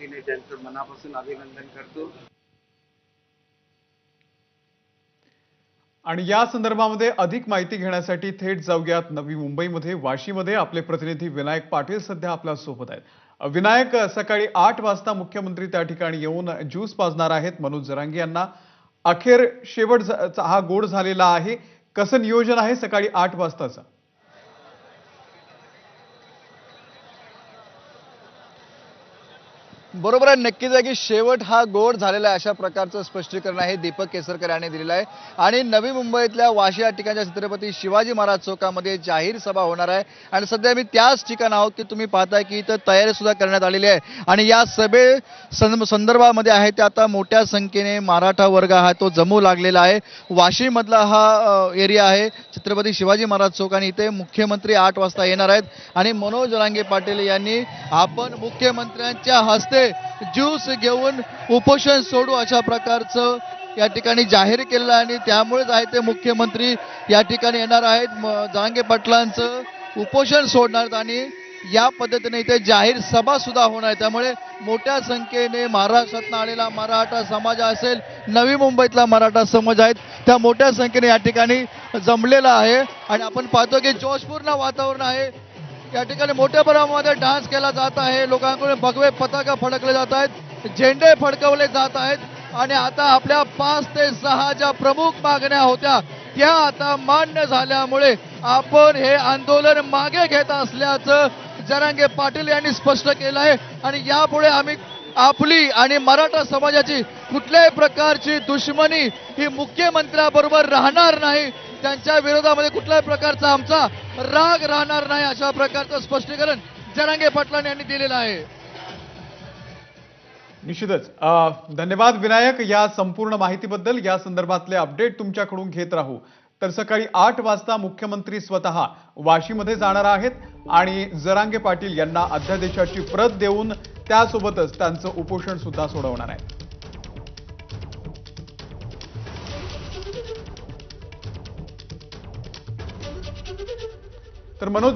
तिने त्यांचं मनापासून अभिनंदन करतो. आणि या संदर्भामध्ये अधिक माहिती घेण्यासाठी थेट जाऊयात नवी मुंबईमध्ये वाशीमध्ये. आपले प्रतिनिधी विनायक पाटील सध्या आपल्यासोबत आहेत. विनायक सकाळी आठ वाजता मुख्यमंत्री त्या ठिकाणी येऊन ज्यूस पाजणार आहेत. मनोज जरांगी यांना. अखेर शेवट हा गोड झालेला आहे. कसं नियोजन आहे सकाळी आठ वाजताचं? बरोबर आहे नक्कीच आहे की शेवट हा गोड झालेला आहे अशा प्रकारचं स्पष्टीकरण आहे दीपक केसरकर यांनी दिलेलं आहे. आणि नवी मुंबईतल्या वाशी या ठिकाणच्या छत्रपती शिवाजी महाराज चौकामध्ये जाहीर सभा होणार आहे. आणि सध्या मी त्याच ठिकाण आहोत की तुम्ही पाहताय की इथं तयारी सुद्धा करण्यात आलेली आहे. आणि या सभे संदर्भामध्ये आहे ते आता मोठ्या संख्येने मराठा वर्ग हा तो जमू लागलेला आहे. वाशीमधला हा एरिया आहे छत्रपती शिवाजी महाराज चौक आणि इथे मुख्यमंत्री आठ वाजता येणार आहेत. आणि मनोज रांगे पाटील यांनी आपण मुख्यमंत्र्यांच्या हस्ते ज्यूस घेऊन उपोषण सोडू अशा प्रकारचं या ठिकाणी जाहीर केलेलं आणि त्यामुळेच आहे ते मुख्यमंत्री या ठिकाणी येणार आहेत. म- पाटलांचं उपोषण सोडणार आणि या पद्धतीने इथे जाहीर सभा सुद्धा होणार आहे. त्यामुळे मोठ्या संख्येने महाराष्ट्रातनं आलेला मराठा समाज असेल नवी मुंबईतला मराठा समाज आहेत त्या मोठ्या संख्येने या ठिकाणी जमलेला आहे. आणि आपण पाहतो की जोशपूर्ण वातावरण आहे. या ठिकाणी मोठ्या प्रमाणामध्ये डान्स केला जात आहे. लोकांकडून भगवे पताका फडकले जात आहेत. झेंडे फडकवले जात आहेत. आणि आता आपल्या पाच ते सहा ज्या प्रमुख मागण्या होत्या त्या आता मान्य झाल्यामुळे आपण हे आंदोलन मागे घेत असल्याचं जरांगे पाटील यांनी स्पष्ट केलं आहे. आणि यापुढे आम्ही आपली आणि मराठा समाजाची कुठल्याही प्रकारची दुश्मनी ही मुख्यमंत्र्याबरोबर राहणार नाही. त्यांच्या विरोधामध्ये कुठल्याही प्रकारचा आमचा राग राहणार नाही अशा प्रकारचं स्पष्टीकरण जरांगे पाटलांनी यांनी दिलेलं आहे. निश्चितच. धन्यवाद विनायक या संपूर्ण माहितीबद्दल. या संदर्भातले अपडेट तुमच्याकडून घेत राहू. तर सकाळी आठ वाजता मुख्यमंत्री स्वतः वाशीमध्ये जाणार आहेत आणि जरांगे पाटील यांना अध्यादेशाची प्रत देऊन त्यासोबतच त्यांचं उपोषण सुद्धा सोडवणार आहे तर मनोज